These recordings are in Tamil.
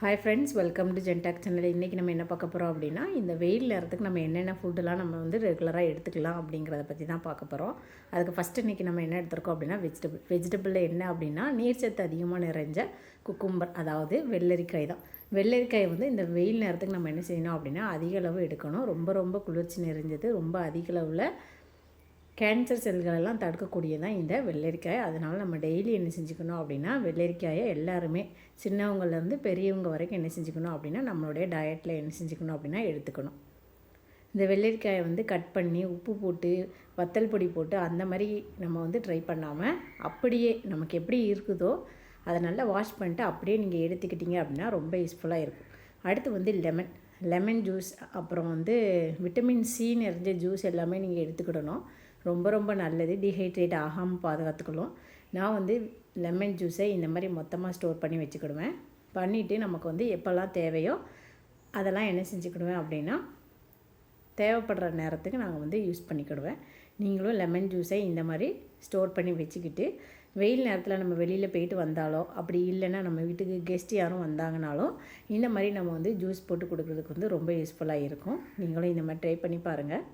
ஹாய் ஃப்ரெண்ட்ஸ் வெல்கம் டு ஜென்டாக் சேனல் இன்றைக்கி நம்ம என்ன பார்க்க போகிறோம் அப்படின்னா இந்த வெயில் நேரத்துக்கு நம்ம என்னென்ன ஃபுட்டெல்லாம் நம்ம வந்து ரெகுலராக எடுத்துக்கலாம் அப்படிங்கிறத பற்றி தான் பார்க்க போகிறோம் அதுக்கு ஃபஸ்ட்டு இன்றைக்கி நம்ம என்ன எடுத்துருக்கோம் அப்படின்னா வெஜிடபிள் வெஜிடபிளில் என்ன அப்படின்னா நீர்ச்சத்து அதிகமாக நிறைஞ்ச குக்கும்பர் அதாவது வெள்ளரிக்காய் தான். வெள்ளரிக்காய் வந்து இந்த வெயில் நேரத்துக்கு நம்ம என்ன செய்யணும் அப்படின்னா அதிக அளவு எடுக்கணும். ரொம்ப ரொம்ப குளிர்ச்சி நிறைஞ்சது ரொம்ப அதிக அளவில் கேன்சர் செல்களெல்லாம் தடுக்கக்கூடியதான் இந்த வெள்ளரிக்காய். அதனால் நம்ம டெய்லி என்ன செஞ்சுக்கணும் அப்படின்னா வெள்ளரிக்காயை எல்லாருமே சின்னவங்கள்லேருந்து பெரியவங்க வரைக்கும் என்ன செஞ்சுக்கணும் அப்படின்னா நம்மளுடைய டயட்டில் என்ன செஞ்சுக்கணும் அப்படின்னா எடுத்துக்கணும். இந்த வெள்ளரிக்காயை வந்து கட் பண்ணி உப்பு போட்டு வத்தல் பொடி போட்டு அந்த மாதிரி நம்ம வந்து ட்ரை பண்ணாமல் அப்படியே நமக்கு எப்படி இருக்குதோ அதை நல்லா வாஷ் பண்ணிட்டு அப்படியே நீங்கள் எடுத்துக்கிட்டீங்க அப்படின்னா ரொம்ப யூஸ்ஃபுல்லாக இருக்கும். அடுத்து வந்து லெமன் லெமன் ஜூஸ் அப்புறம் வந்து விட்டமின் சி நிறைஞ்ச ஜூஸ் எல்லாமே நீங்கள் எடுத்துக்கிடணும். ரொம்ப ரொம்ப நல்லது. டீஹைட்ரேட் ஆகாமல் பாதுகாத்துக்கலாம் நான் வந்து லெமன் ஜூஸை இந்த மாதிரி மொத்தமாக ஸ்டோர் பண்ணி வச்சுக்கிடுவேன். பண்ணிவிட்டு நமக்கு வந்து எப்போல்லாம் தேவையோ அதெல்லாம் என்ன செஞ்சுக்கிடுவேன் அப்படின்னா தேவைப்படுற நேரத்துக்கு நாங்கள் வந்து யூஸ் பண்ணிக்கிடுவேன். நீங்களும் லெமன் ஜூஸை இந்த மாதிரி ஸ்டோர் பண்ணி வச்சுக்கிட்டு வெயில் நேரத்தில் நம்ம வெளியில் போயிட்டு வந்தாலோ அப்படி இல்லைன்னா நம்ம வீட்டுக்கு கெஸ்ட் யாரும் வந்தாங்கனாலும் இந்த மாதிரி நம்ம வந்து ஜூஸ் போட்டு கொடுக்குறதுக்கு வந்து ரொம்ப யூஸ்ஃபுல்லாக இருக்கும். நீங்களும் இந்த மாதிரி ட்ரை பண்ணி பாருங்கள்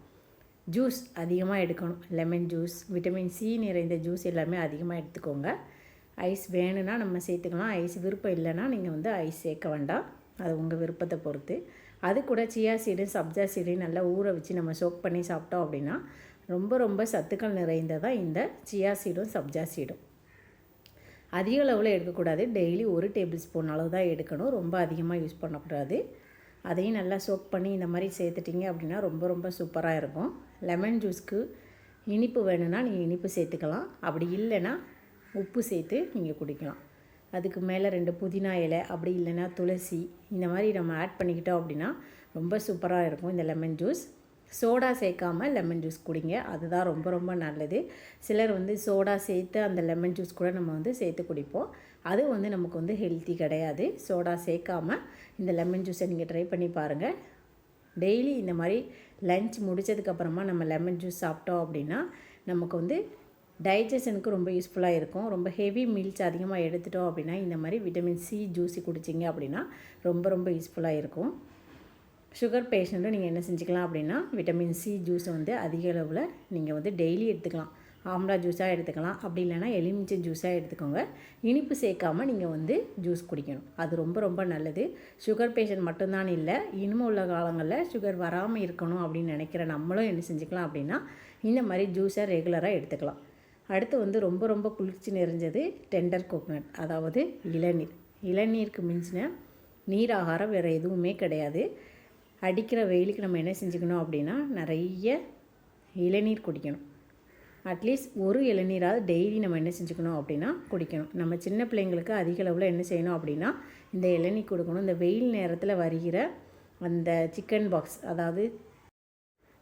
ஜூஸ் அதிகமாக எடுக்கணும். லெமன் ஜூஸ் விட்டமின் சி நிறைந்த ஜூஸ் எல்லாமே அதிகமாக எடுத்துக்கோங்க. ஐஸ் வேணும்னா நம்ம சேர்த்துக்கலாம். ஐஸ் விருப்பம் இல்லைன்னா நீங்கள் வந்து ஐஸ் சேர்க்க வேண்டாம். அது உங்கள் விருப்பத்தை பொறுத்து. அது கூட சியா சீடு சப்ஜா சீடு நல்லா ஊற வச்சு நம்ம சோக் பண்ணி சாப்பிட்டோம் அப்படின்னா ரொம்ப ரொம்ப சத்துக்கள் நிறைந்ததாக இந்த சியா சீடும் சப்ஜா சீடும். அதிக அளவில் எடுக்கக்கூடாது. டெய்லி ஒரு டேபிள் ஸ்பூன் அளவு தான் எடுக்கணும். ரொம்ப அதிகமாக யூஸ் பண்ணக்கூடாது. அதையும் நல்லா சோக் பண்ணி இந்த மாதிரி சேர்த்துட்டிங்க அப்படின்னா ரொம்ப ரொம்ப சூப்பராக இருக்கும். லெமன் ஜூஸ்க்கு இனிப்பு வேணும்னா நீங்கள் இனிப்பு சேர்த்துக்கலாம். அப்படி இல்லைன்னா உப்பு சேர்த்து நீங்கள் குடிக்கலாம். அதுக்கு மேலே ரெண்டு புதினா இலை அப்படி இல்லைன்னா துளசி இந்த மாதிரி நம்ம ஆட் பண்ணிக்கிட்டோம் அப்படின்னா ரொம்ப சூப்பராக இருக்கும் இந்த லெமன் ஜூஸ். சோடா சேர்க்காமல் லெமன் ஜூஸ் குடிங்க. அதுதான் ரொம்ப ரொம்ப நல்லது. சிலர் வந்து சோடா சேர்த்து அந்த லெமன் ஜூஸ் கூட நம்ம வந்து சேர்த்து குடிப்போம். அது வந்து நமக்கு வந்து ஹெல்த்தி கிடையாது. சோடா சேர்க்காமல் இந்த லெமன் ஜூஸை நீங்கள் ட்ரை பண்ணி பாருங்கள் டெய்லி இந்த மாதிரி லஞ்ச் முடித்ததுக்கப்புறமா நம்ம லெமன் ஜூஸ் சாப்பிட்டோம் அப்படின்னா நமக்கு வந்து டைஜஷனுக்கு ரொம்ப யூஸ்ஃபுல்லாக இருக்கும். ரொம்ப ஹெவி மீல்ஸ் அதிகமாக எடுத்துட்டோம் அப்படின்னா இந்த மாதிரி விட்டமின் சி ஜூஸி குடிச்சிங்க அப்படின்னா ரொம்ப ரொம்ப யூஸ்ஃபுல்லாக இருக்கும். சுகர் பேஷண்ட்டும் நீங்கள் என்ன செஞ்சுக்கலாம் அப்படின்னா விட்டமின் சி ஜூஸை வந்து அதிக அளவில் நீங்கள் வந்து டெய்லி எடுத்துக்கலாம். ஆம்லா ஜூஸாக எடுத்துக்கலாம். அப்படி இல்லைனா எலுமிச்சை ஜூஸாக எடுத்துக்கோங்க. இனிப்பு சேர்க்காமல் நீங்கள் வந்து ஜூஸ் குடிக்கணும். அது ரொம்ப ரொம்ப நல்லது. சுகர் பேஷண்ட் மட்டும்தான் இல்லை இனிமே உள்ள காலங்களில் சுகர் வராமல் இருக்கணும் அப்படின்னு நினைக்கிற நம்மளும் என்ன செஞ்சுக்கலாம் அப்படின்னா இந்த மாதிரி ஜூஸை ரெகுலராக எடுத்துக்கலாம். அடுத்து வந்து ரொம்ப ரொம்ப குளிர்ச்சி நிறைஞ்சது டெண்டர் கோகனட் அதாவது இளநீர். இளநீருக்கு மிஞ்சின நீர் ஆகாரம் வேறு எதுவுமே கிடையாது. அடிக்கிற வெயிலுக்கு நம்ம என்ன செஞ்சுக்கணும் அப்படின்னா நிறைய இளநீர் குடிக்கணும். அட்லீஸ்ட் ஒரு இளநீராவது டெய்லி நம்ம என்ன செஞ்சுக்கணும் அப்படின்னா குடிக்கணும். நம்ம சின்ன பிள்ளைங்களுக்கு அதிக அளவில் என்ன செய்யணும் அப்படின்னா இந்த இளநீர் கொடுக்கணும். இந்த வெயில் நேரத்தில் வருகிற அந்த சிக்கன் பாக்ஸ் அதாவது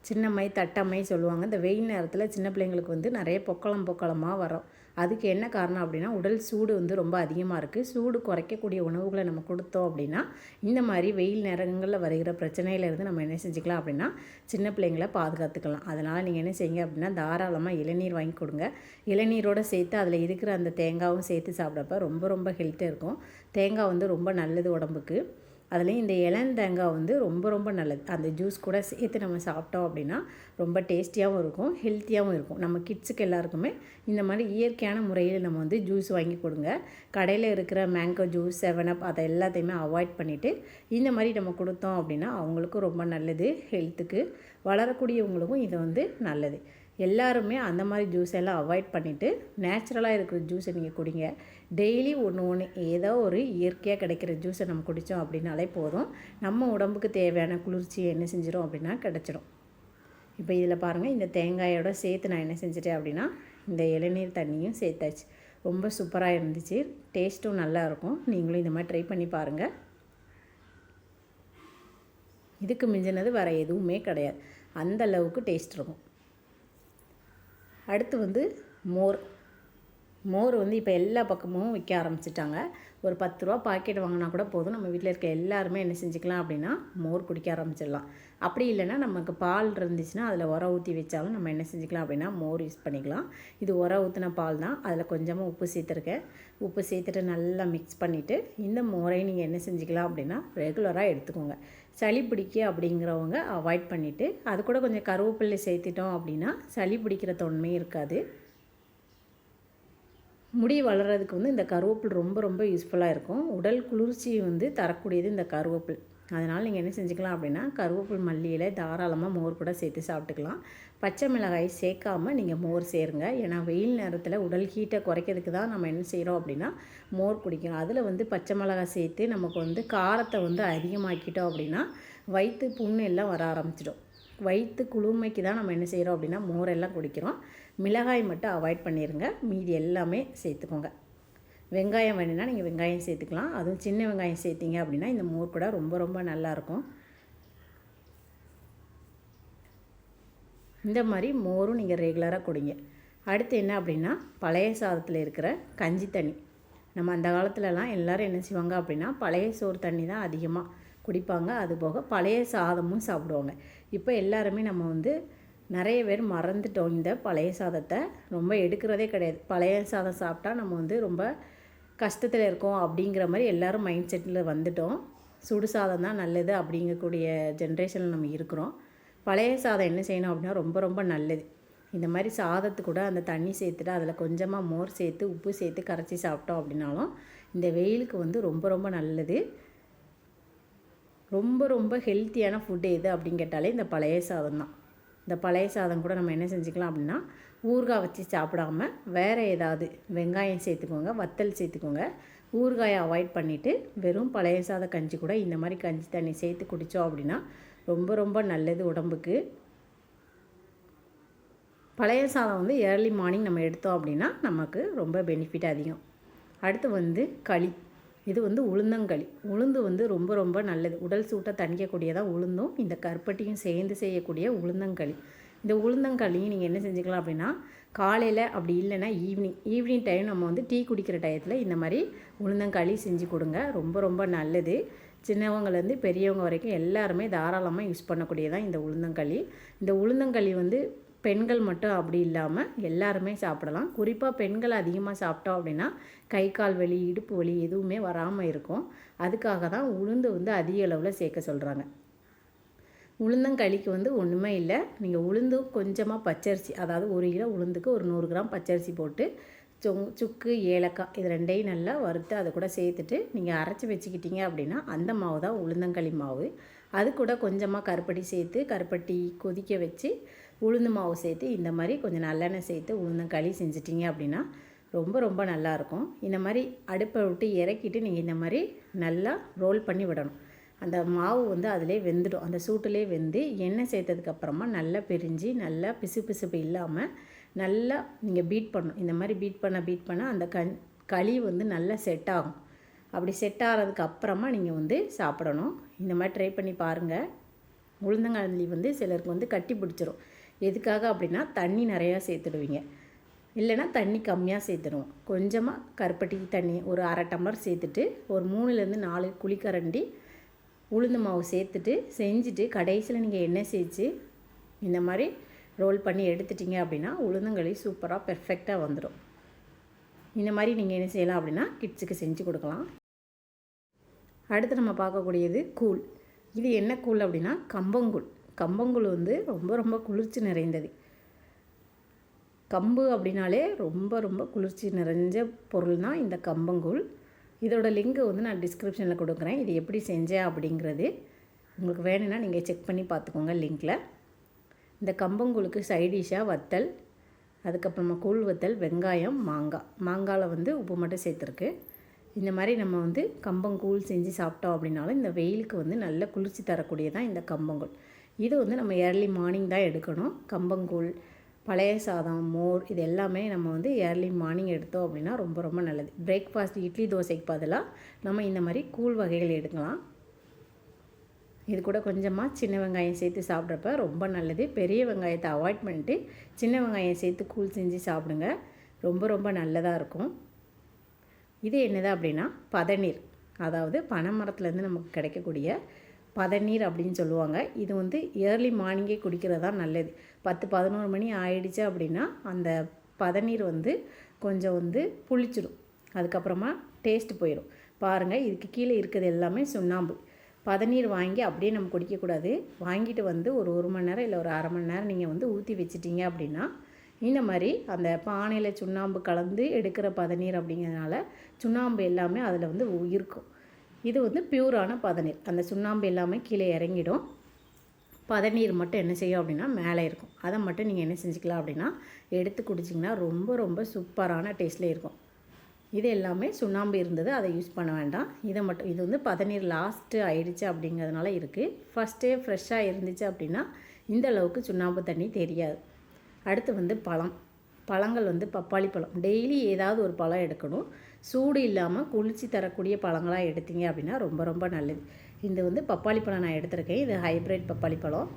சின்னம்மை தட்டம்மை சொல்லுவாங்க. இந்த வெயில் நேரத்தில் சின்ன பிள்ளைங்களுக்கு வந்து நிறைய பொக்களம் பொக்களமாக வரும். அதுக்கு என்ன காரணம் அப்படின்னா உடல் சூடு வந்து ரொம்ப அதிகமாக இருக்குது சூடு குறைக்கக்கூடிய உணவுகளை நம்ம கொடுத்தோம் அப்படின்னா இந்த மாதிரி வெயில் நேரங்களில் வருகிற பிரச்சனையிலேருந்து நம்ம என்ன செஞ்சுக்கலாம் அப்படின்னா சின்ன பிள்ளைங்களை பாதுகாத்துக்கலாம். அதனால் நீங்கள் என்ன செய்யுங்க அப்படின்னா தாராளமாக இளநீர் வாங்கி கொடுங்க. இளநீரோடு சேர்த்து அதில் இருக்கிற அந்த தேங்காவும் சேர்த்து சாப்பிட்றப்ப ரொம்ப ரொம்ப ஹெல்த்தாக இருக்கும். தேங்காய் வந்து ரொம்ப நல்லது உடம்புக்கு. அதுலேயும் இந்த இளந்தேங்காய் வந்து ரொம்ப ரொம்ப நல்லது. அந்த ஜூஸ் கூட சேர்த்து நம்ம சாப்பிட்டோம் அப்படின்னா ரொம்ப டேஸ்டியாகவும் இருக்கும் ஹெல்த்தியாகவும் இருக்கும். நம்ம கிட்ஸுக்கு எல்லாருக்குமே இந்த மாதிரி இயற்கையான முறையில் நம்ம வந்து ஜூஸ் வாங்கி கொடுங்க. கடையில் இருக்கிற மேங்கோ ஜூஸ் செவன் அப் அதை எல்லாத்தையுமே அவாய்ட் பண்ணிவிட்டு இந்த மாதிரி நம்ம கொடுத்தோம் அப்படின்னா அவங்களுக்கும் ரொம்ப நல்லது ஹெல்த்துக்கு வளரக்கூடியவங்களுக்கும் இது வந்து நல்லது. எல்லாருமே அந்த மாதிரி ஜூஸ் எல்லாம் அவாய்ட் பண்ணிவிட்டு நேச்சுரலாக இருக்கிற ஜூஸை நீங்கள் குடிங்க. டெய்லி ஒன்று ஒன்று ஏதோ ஒரு இயற்கையாக கிடைக்கிற ஜூஸை நம்ம குடித்தோம் அப்படின்னாலே போதும். நம்ம உடம்புக்கு தேவையான குளிர்ச்சியை என்ன செஞ்சிடும் அப்படின்னா கிடச்சிடும் இப்போ இதில் பாருங்கள் இந்த தேங்காயோட சேர்த்து நான் என்ன செஞ்சிட்டேன் அப்படின்னா இந்த இளநீர் தண்ணியும் சேர்த்தாச்சு. ரொம்ப சூப்பராக இருந்துச்சு. டேஸ்ட்டும் நல்லா இருக்கும். நீங்களும் இந்த மாதிரி ட்ரை பண்ணி பாருங்கள் இதுக்கு மிஞ்சினது வேறு எதுவுமே கிடையாது. அந்த அளவுக்கு டேஸ்ட் இருக்கும். அடுத்து வந்து மோர். மோர் வந்து இப்போ எல்லா பக்கமும் விற்க ஆரம்பிச்சிட்டாங்க. ஒரு பத்து ரூபா பாக்கெட் வாங்கினா கூட போதும். நம்ம வீட்டில் இருக்க எல்லாருமே என்ன செஞ்சுக்கலாம் அப்படின்னா மோர் குடிக்க ஆரம்பிச்சிடலாம். அப்படி இல்லைன்னா நமக்கு பால் இருந்துச்சுன்னா அதில் உர ஊற்றி வச்சாலும் நம்ம என்ன செஞ்சுக்கலாம் அப்படின்னா மோர் யூஸ் பண்ணிக்கலாம். இது உர ஊற்றின பால் தான். அதில் கொஞ்சமாக உப்பு சேர்த்துருக்கேன். உப்பு சேர்த்துட்டு நல்லா மிக்ஸ் பண்ணிவிட்டு இந்த மோரை நீங்கள் என்ன செஞ்சுக்கலாம் அப்படின்னா ரெகுலராக எடுத்துக்கோங்க. சளி பிடிக்க அப்படிங்கிறவங்க அவாய்ட் பண்ணிவிட்டு அது கூட கொஞ்சம் கருவேப்பிள்ளை சேர்த்துட்டோம் அப்படின்னா சளி பிடிக்கிற தொன்மையும் இருக்காது. முடி வளர்கிறதுக்கு வந்து இந்த கருவேப்பில் ரொம்ப ரொம்ப யூஸ்ஃபுல்லாக இருக்கும். உடல் குளிர்ச்சி வந்து தரக்கூடியது இந்த கருவேப்பில். அதனால் நீங்கள் என்ன செஞ்சுக்கலாம் அப்படின்னா கருவேப்பில் மல்லியில் தாராளமாக மோர் கூட சேர்த்து சாப்பிட்டுக்கலாம். பச்சை மிளகாய் சேர்க்காமல் நீங்கள் மோர் சேருங்க. ஏன்னா வெயில் நேரத்தில் உடல் ஹீட்டை குறைக்கிறதுக்கு தான் நம்ம என்ன செய்கிறோம் அப்படின்னா மோர் குடிக்கணும் அதில் வந்து பச்சை மிளகாய் சேர்த்து நமக்கு வந்து காரத்தை வந்து அதிகமாக்கிட்டோம் அப்படின்னா வயிற்று புண்ணு எல்லாம் வர ஆரம்பிச்சிடும். வயிற்று குளுமைக்கு தான் நம்ம என்ன செய்கிறோம் அப்படின்னா மோரெல்லாம் குடிக்கிறோம். மிளகாய் மட்டும் அவாய்ட் பண்ணிடுங்க மீதி எல்லாமே சேர்த்துக்கோங்க. வெங்காயம் வேணும்னா நீங்கள் வெங்காயம் சேர்த்துக்கலாம். அதுவும் சின்ன வெங்காயம் சேர்த்திங்க அப்படின்னா இந்த மோர் கூட ரொம்ப ரொம்ப நல்லாயிருக்கும். இந்த மாதிரி மோரும் நீங்கள் ரெகுலராக குடிங்க. அடுத்து என்ன அப்படின்னா பழைய சாதத்தில் இருக்கிற கஞ்சி தண்ணி. நம்ம அந்த காலத்துலலாம் எல்லோரும் என்ன செய்வாங்க அப்படின்னா பழைய சோறு தண்ணி தான் அதிகமாக குடிப்பாங்க. அது போக பழைய சாதமும் சாப்பிடுவாங்க. இப்போ எல்லாருமே நம்ம வந்து நிறைய பேர் மறந்துட்டோம் இந்த பழைய சாதத்தை. ரொம்ப எடுக்கிறதே கிடையாது. பழைய சாதம் சாப்பிட்டா நம்ம வந்து ரொம்ப கஷ்டத்தில் இருக்கோம் அப்படிங்கிற மாதிரி எல்லோரும் மைண்ட் செட்டில் வந்துட்டோம். சுடு சாதம் தான் நல்லது அப்படிங்கக்கூடிய ஜென்ரேஷனில் நம்ம இருக்கிறோம். பழைய சாதம் என்ன செய்யணும் அப்படின்னா ரொம்ப ரொம்ப நல்லது. இந்த மாதிரி சாதத்து கூட அந்த தண்ணி சேர்த்துட்டு அதில் கொஞ்சமாக மோர் சேர்த்து உப்பு சேர்த்து கரைச்சி சாப்பிட்டோம் அப்படின்னாலும் இந்த வெயிலுக்கு வந்து ரொம்ப ரொம்ப நல்லது. ரொம்ப ரொம்ப ஹெல்த்தியான ஃபுட்டு எது அப்படின்னு கேட்டாலே இந்த பழைய சாதம் தான். இந்த பழைய சாதம் கூட நம்ம என்ன செஞ்சுக்கலாம் அப்படின்னா ஊறுகாய் வச்சு சாப்பிடாம வேறு ஏதாவது வெங்காயம் சேர்த்துக்கோங்க வத்தல் சேர்த்துக்கோங்க. ஊறுகாயை அவாய்ட் பண்ணிவிட்டு வெறும் பழைய சாத கஞ்சி கூட இந்த மாதிரி கஞ்சி தண்ணி சேர்த்து குடித்தோம் அப்படின்னா ரொம்ப ரொம்ப நல்லது உடம்புக்கு. பழைய சாதம் வந்து ஏர்லி மார்னிங் நம்ம எடுத்தோம் அப்படின்னா நமக்கு ரொம்ப பெனிஃபிட் அதிகம். அடுத்து வந்து களி. இது வந்து உளுந்தங்களி. உளுந்து வந்து ரொம்ப ரொம்ப நல்லது. உடல் சூட்டை தணிக்கக்கூடியதாக உளுந்தும் இந்த கருப்பட்டியும் சேர்ந்து செய்யக்கூடிய உளுந்தங்களி. இந்த உளுந்தங்களியும் நீங்கள் என்ன செஞ்சுக்கலாம் அப்படின்னா காலையில் அப்படி இல்லைன்னா ஈவினிங் ஈவினிங் டைம் நம்ம வந்து டீ குடிக்கிற டயத்தில் இந்த மாதிரி உளுந்தங்களி செஞ்சு கொடுங்க. ரொம்ப ரொம்ப நல்லது. சின்னவங்கலேருந்து பெரியவங்க வரைக்கும் எல்லாருமே தாராளமாக யூஸ் பண்ணக்கூடியதான் இந்த உளுந்தங்களி. இந்த உளுந்தங்களி வந்து பெண்கள் மட்டும் அப்படி இல்லாமல் எல்லாருமே சாப்பிடலாம். குறிப்பாக பெண்கள் அதிகமாக சாப்பிட்டோம் அப்படின்னா கை கால் வலி இடுப்பு வலி எதுவுமே வராமல் இருக்கும். அதுக்காக தான் உளுந்து வந்து அதிக அளவில் சேர்க்க சொல்கிறாங்க உளுந்தங்களிக்கு வந்து ஒன்றுமே இல்லை. நீங்கள் உளுந்து கொஞ்சமாக பச்சரிசி அதாவது ஒரு கிலோ உளுந்துக்கு ஒரு நூறு கிராம் பச்சரிசி போட்டு சொங் சுக்கு ஏலக்காய் இது ரெண்டையும் நல்லா வறுத்து அதை கூட சேர்த்துட்டு நீங்கள் அரைச்சி வச்சுக்கிட்டீங்க அப்படின்னா அந்த மாவு தான் உளுந்தங்களி மாவு. அது கூட கொஞ்சமாக கருப்பட்டி சேர்த்து கருப்பட்டி கொதிக்க வச்சு உளுந்து மாவு சேர்த்து இந்த மாதிரி கொஞ்சம் நல்லெண்ணெய் சேர்த்து உளுந்தங்களி செஞ்சிட்டிங்க அப்படின்னா ரொம்ப ரொம்ப நல்லாயிருக்கும் இந்த மாதிரி அடுப்பை விட்டு இறக்கிட்டு நீங்கள் இந்த மாதிரி நல்லா ரோல் பண்ணி விடணும். அந்த மாவு வந்து அதிலே வெந்துடும். அந்த சூட்டிலே வெந்து எண்ணெய் சேர்த்ததுக்கப்புறமா நல்லா பிரிஞ்சு நல்லா பிசு பிசுப்பு இல்லாமல் நல்லா நீங்கள் பீட் பண்ணணும். இந்த மாதிரி பீட் பண்ண பீட் பண்ண அந்த கண் களி வந்து நல்லா செட் ஆகும். அப்படி செட் ஆகிறதுக்கு அப்புறமா நீங்கள் வந்து சாப்பிடணும். இந்த மாதிரி ட்ரை பண்ணி பாருங்கள் உளுந்தங்காளி வந்து சிலருக்கு வந்து கட்டி பிடிச்சிரும். எதுக்காக அப்படின்னா தண்ணி நிறையா சேர்த்துடுவீங்க. இல்லைன்னா தண்ணி கம்மியாக சேர்த்துடுவோம். கொஞ்சமாக கருப்பட்டி தண்ணி ஒரு அரை டம்ளர் சேர்த்துட்டு ஒரு மூணுலேருந்து நாலு குழிக்கரண்டி உளுந்து மாவு சேர்த்துட்டு செஞ்சுட்டு கடைசியில் நீங்கள் எண்ணெய் சேர்த்து இந்த மாதிரி ரோல் பண்ணி எடுத்துட்டிங்க அப்படின்னா உளுந்தங்களி சூப்பராக பெர்ஃபெக்டாக வந்துடும் இந்த மாதிரி நீங்கள் என்ன செய்யலாம் அப்படின்னா கிட்ஸுக்கு செஞ்சு கொடுக்கலாம். அடுத்து நம்ம பார்க்கக்கூடியது கூழ். இது என்ன கூழ் அப்படின்னா கம்பங்கூழ். கம்பங்கூழ் வந்து ரொம்ப ரொம்ப குளிர்ச்சி நிறைந்தது. கம்பு அப்படின்னாலே ரொம்ப ரொம்ப குளிர்ச்சி நிறைஞ்ச பொருள் தான் இந்த கம்பங்கூழ். இதோட லிங்க்கு வந்து நான் டிஸ்கிரிப்ஷனில் கொடுக்குறேன். இது எப்படி செஞ்சேன் அப்படிங்கிறது. உங்களுக்கு வேணும்னா நீங்கள் செக் பண்ணி பார்த்துக்கோங்க லிங்க்கில் இந்த கம்பங்கூழுக்கு சைடிஷாக வத்தல் அதுக்கப்புறமா கூழ் வத்தல் வெங்காயம் மாங்காய். மாங்காயில் வந்து உப்பு மட்டும் சேர்த்துருக்கு. இந்த மாதிரி நம்ம வந்து கம்பங்கூழ் செஞ்சு சாப்பிட்டோம் அப்படின்னாலும் இந்த வெயிலுக்கு வந்து நல்ல குளிர்ச்சி தரக்கூடியதான் இந்த கம்பங்கூழ். இது வந்து நம்ம ஏர்லி மார்னிங் தான் எடுக்கணும். கம்பங்கூழ் பழைய சாதம் மோர் இது எல்லாமே நம்ம வந்து ஏர்லி மார்னிங் எடுத்தோம் அப்படின்னா ரொம்ப ரொம்ப நல்லது. பிரேக்ஃபாஸ்ட் இட்லி தோசைக்கு பதிலாக நம்ம இந்த மாதிரி கூழ் வகைகள் எடுக்கலாம். இது கூட கொஞ்சமாக சின்ன வெங்காயம் சேர்த்து சாப்பிட்றப்ப ரொம்ப நல்லது. பெரிய வெங்காயத்தை அவாய்ட் பண்ணிட்டு சின்ன வெங்காயம் சேர்த்து கூழ் செஞ்சு சாப்பிடுங்க. ரொம்ப ரொம்ப நல்லதாக இருக்கும். இது என்னது அப்படின்னா பதநீர். அதாவது பனை மரத்துலேருந்து நமக்கு கிடைக்கக்கூடிய பதநீர் அப்படின்னு சொல்லுவாங்க. இது வந்து ஏர்லி மார்னிங்கே குடிக்கிறது தான் நல்லது. பத்து பதினோரு மணி ஆயிடுச்சு அப்படின்னா அந்த பதநீர் வந்து கொஞ்சம் வந்து புளிச்சிடும் அதுக்கப்புறமா டேஸ்ட் போயிடும் பாருங்கள் இதுக்கு கீழே இருக்கிறது எல்லாமே சுண்ணாம்பு. பதநீர் வாங்கி அப்படியே நம்ம குடிக்கக்கூடாது. வாங்கிட்டு வந்து ஒரு ஒரு மணி நேரம் இல்லை ஒரு அரை மணி நேரம் நீங்கள் வந்து ஊற்றி வச்சிட்டிங்க அப்படின்னா இந்த மாதிரி அந்த பானையில் சுண்ணாம்பு கலந்து எடுக்கிற பதநீர் அப்படிங்கிறதுனால சுண்ணாம்பு எல்லாமே அதில் வந்து இருக்கும். இது வந்து பியூரான பதநீர். அந்த சுண்ணாம்பு எல்லாமே கீழே இறங்கிடும். பதநீர் மட்டும் என்ன செய்யும் அப்படின்னா மேலே இருக்கும். அதை மட்டும் நீங்கள் என்ன செஞ்சுக்கலாம் அப்படின்னா எடுத்து குடிச்சிங்கன்னா ரொம்ப ரொம்ப சூப்பரான டேஸ்ட்லேயே இருக்கும். இது எல்லாமே சுண்ணாம்பு இருந்தது அதை யூஸ் பண்ண வேண்டாம். இதை மட்டும் இது வந்து பதநீர் லாஸ்ட்டு ஆயிடுச்சு அப்படிங்கிறதுனால இருக்குது ஃபஸ்ட்டே ஃப்ரெஷ்ஷாக இருந்துச்சு அப்படின்னா இந்த அளவுக்கு சுண்ணாம்பு தண்ணி தெரியாது. அடுத்து வந்து பழம். பழங்கள் வந்து பப்பாளி பழம். டெய்லி ஏதாவது ஒரு பழம் எடுக்கணும். சூடு இல்லாமல் குளிர்ச்சி தரக்கூடிய பழங்களாக எடுத்தீங்க அப்படின்னா ரொம்ப ரொம்ப நல்லது. இந்த வந்து பப்பாளி பழம் நான் எடுத்திருக்கேன். இது ஹைப்ரிட் பப்பாளி பழம்.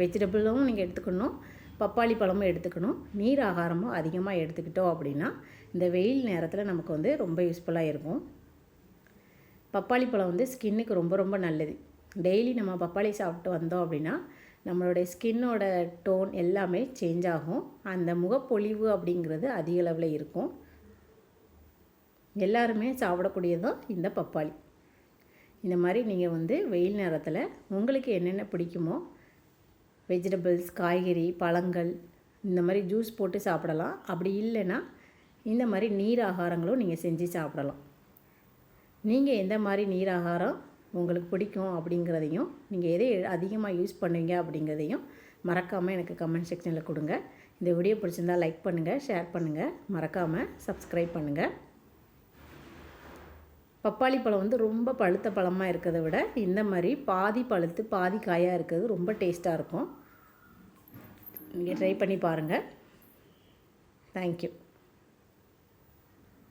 வெஜிடபிளும் நீங்கள் எடுத்துக்கணும். பப்பாளி பழமும் எடுத்துக்கணும். நீர் ஆகாரமும் அதிகமாக எடுத்துக்கிட்டோம் அப்படின்னா இந்த வெயில் நேரத்தில் நமக்கு வந்து ரொம்ப யூஸ்ஃபுல்லாக இருக்கும். பப்பாளி பழம் வந்து ஸ்கின்னுக்கு ரொம்ப ரொம்ப நல்லது. டெய்லி நம்ம பப்பாளி சாப்பிட்டு வந்தோம் அப்படின்னா நம்மளுடைய ஸ்கின்னோட டோன் எல்லாமே சேஞ்ச் ஆகும். அந்த முகப்பொலிவு அப்படிங்கிறது அதிக அளவில் இருக்கும். எல்லாருமே சாப்பிடக்கூடியதும் இந்த பப்பாளி. இந்த மாதிரி நீங்கள் வந்து வெயில் நேரத்தில் உங்களுக்கு என்னென்ன பிடிக்குமோ வெஜிடபிள்ஸ் காய்கறி பழங்கள் இந்த மாதிரி ஜூஸ் போட்டு சாப்பிடலாம். அப்படி இல்லைன்னா இந்த மாதிரி நீர் ஆகாரங்களும் நீங்கள் செஞ்சு சாப்பிடலாம். நீங்கள் எந்த மாதிரி நீர் ஆகாரம் உங்களுக்கு பிடிக்கும் அப்படிங்கிறதையும் நீங்கள் எதை அதிகமாக யூஸ் பண்ணுவீங்க அப்படிங்கிறதையும் மறக்காமல் எனக்கு கமெண்ட் செக்ஷனில் கொடுங்க. இந்த வீடியோ பிடிச்சிருந்தால் லைக் பண்ணுங்கள் ஷேர் பண்ணுங்கள் மறக்காமல் சப்ஸ்கிரைப் பண்ணுங்கள் பப்பாளி பழம் வந்து ரொம்ப பழுத்த பழமாக இருக்கிறத விட இந்த மாதிரி பாதி பழுத்து பாதி காயாக இருக்கிறது ரொம்ப டேஸ்ட்டாக இருக்கும். நீங்கள் ட்ரை பண்ணி பாருங்கள் தேங்க்யூ